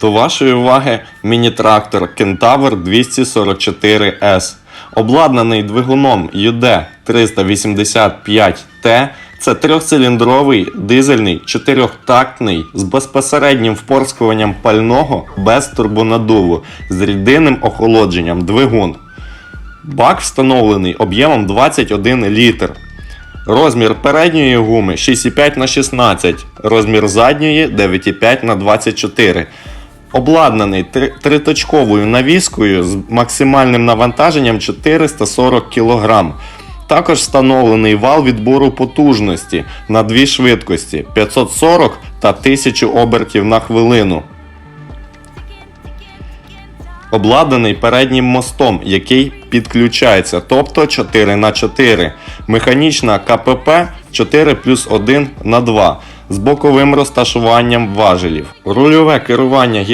До вашої уваги міні-трактор Кентавр 244S. Обладнаний двигуном UD 385T. Це трьохциліндровий дизельний чотирьохтактний з безпосереднім впорскуванням пального без турбонаддуву з рідинним охолодженням двигун. Бак встановлений об'ємом 21 літр. Розмір передньої гуми 6,5 на 16, розмір задньої 9,5 на 24. Обладнаний триточковою навіскою з максимальним навантаженням 440 кг. Також встановлений вал відбору потужності на дві швидкості 540 та 1000 обертів на хвилину. Обладнаний переднім мостом, який підключається, тобто 4 на 4 Механічна КПП 4 плюс 1 на 2 з боковим розташуванням важелів. Рульове керування